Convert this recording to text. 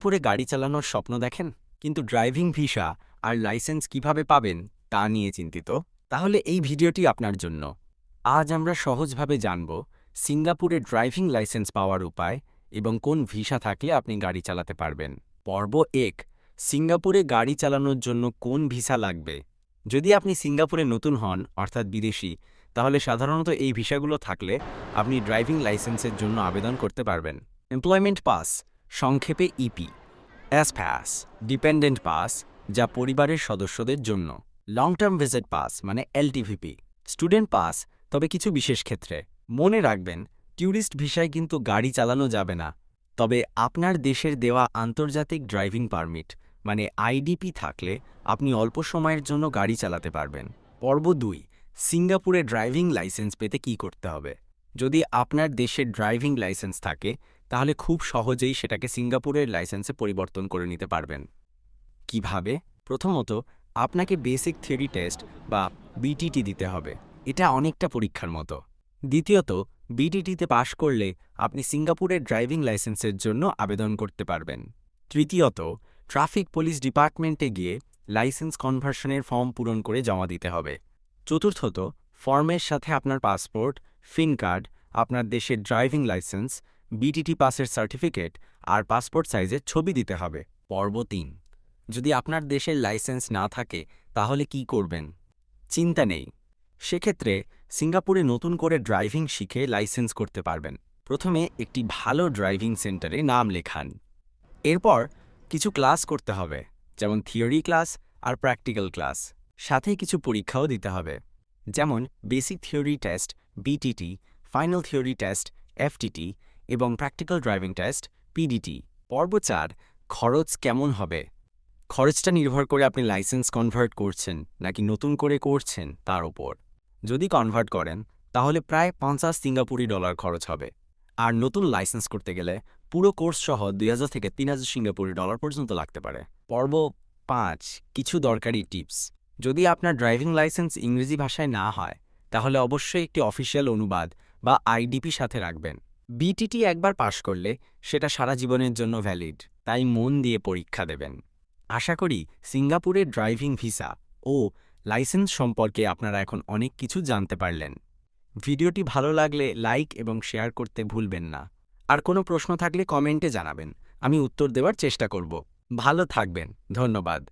পুরে গাড়ি চালানোর স্বপ্ন দেখেন? কিন্তু ড্রাইভিং ভিসা আর লাইসেন্স কীভাবে পাবেন তা নিয়ে চিন্তিত? তাহলে এই ভিডিওটি আপনার জন্য। আজ আমরা সহজভাবে জানব সিঙ্গাপুরে ড্রাইভিং লাইসেন্স পাওয়ার উপায় এবং কোন ভিসা থাকলে আপনি গাড়ি চালাতে পারবেন। পর্ব এক, সিঙ্গাপুরে গাড়ি চালানোর জন্য কোন ভিসা লাগবে? যদি আপনি সিঙ্গাপুরে নতুন হন, অর্থাৎ বিদেশি, তাহলে সাধারণত এই ভিসাগুলো থাকলে আপনি ড্রাইভিং লাইসেন্সের জন্য আবেদন করতে পারবেন। এমপ্লয়মেন্ট পাস সংক্ষেপে EP S pass dependent pass যা পরিবারের সদস্যদের জন্য। লং টার্ম ভিজিট পাস মানে এলটিভিপি স্টুডেন্ট পাস তবে কিছু বিশেষ ক্ষেত্রে। মনে রাখবেন, ট্যুরিস্ট ভিসায় কিন্তু গাড়ি চালানো যাবে না। তবে আপনার দেশের দেওয়া আন্তর্জাতিক ড্রাইভিং পারমিট মানে আইডিপি থাকলে আপনি অল্প সময়ের জন্য গাড়ি চালাতে পারবেন। পর্ব দুই, সিঙ্গাপুরে ড্রাইভিং লাইসেন্স পেতে কি করতে হবে? যদি আপনার দেশের ড্রাইভিং লাইসেন্স থাকে তাহলে খুব সহজেই সেটাকে সিঙ্গাপুরের লাইসেন্সে পরিবর্তন করে নিতে পারবেন। কীভাবে? প্রথমত, আপনাকে বেসিক থিওরি টেস্ট বা বিটিটি দিতে হবে। এটা অনেকটা পরীক্ষার মতো। দ্বিতীয়ত বিটিটিতে পাশ করলে আপনি সিঙ্গাপুরের ড্রাইভিং লাইসেন্সের জন্য আবেদন করতে পারবেন। তৃতীয়ত, ট্রাফিক পুলিশ ডিপার্টমেন্টে গিয়ে লাইসেন্স কনভার্সনের ফর্ম পূরণ করে জমা দিতে হবে। চতুর্থত, ফর্মের সাথে আপনার পাসপোর্ট, ফিন কার্ড, আপনার দেশের ড্রাইভিং লাইসেন্স বিটিটি পাসের সার্টিফিকেট আর পাসপোর্ট সাইজের ছবি দিতে হবে। পর্ব তিন। যদি আপনার দেশের লাইসেন্স না থাকে, তাহলে কি করবেন? চিন্তা নেই। সেক্ষেত্রে সিঙ্গাপুরে নতুন করে ড্রাইভিং শিখে লাইসেন্স করতে পারবেন। প্রথমে একটি ভালো ড্রাইভিং সেন্টারে নাম লেখান। এরপর কিছু ক্লাস করতে হবে, যেমন থিওরি ক্লাস আর প্র্যাকটিক্যাল ক্লাস সাথে কিছু পরীক্ষাও দিতে হবে, যেমন basic theory test BTT final theory test FTT এবং প্র্যাকটিক্যাল ড্রাইভিং টেস্ট পিডিটি পর্ব চার, খরচ কেমন হবে? খরচটা নির্ভর করে আপনি লাইসেন্স কনভার্ট করছেন নাকি নতুন করে করছেন তার ওপর যদি কনভার্ট করেন, তাহলে প্রায় পঞ্চাশ সিঙ্গাপুরি ডলার খরচ হবে। আর নতুন লাইসেন্স করতে গেলে পুরো কোর্স সহ দুই হাজার থেকে তিন হাজার সিঙ্গাপুরি ডলার পর্যন্ত লাগতে পারে। পর্ব পাঁচ, কিছু দরকারি টিপস যদি আপনার ড্রাইভিং লাইসেন্স ইংরেজি ভাষায় না হয়, তাহলে অবশ্যই একটি অফিসিয়াল অনুবাদ বা আইডিপি সাথে রাখবেন। বিটিটি একবার পাশ করলে সেটা সারা জীবনের জন্য ভ্যালিড তাই মন দিয়ে পরীক্ষা দেবেন। আশা করি সিঙ্গাপুরের ড্রাইভিং ভিসা ও লাইসেন্স সম্পর্কে আপনারা এখন অনেক কিছু জানতে পারলেন। ভিডিওটি ভালো লাগলে লাইক এবং শেয়ার করতে ভুলবেন না। আর কোনো প্রশ্ন থাকলে কমেন্টে জানাবেন, আমি উত্তর দেওয়ার চেষ্টা করব। ভালো থাকবেন, ধন্যবাদ।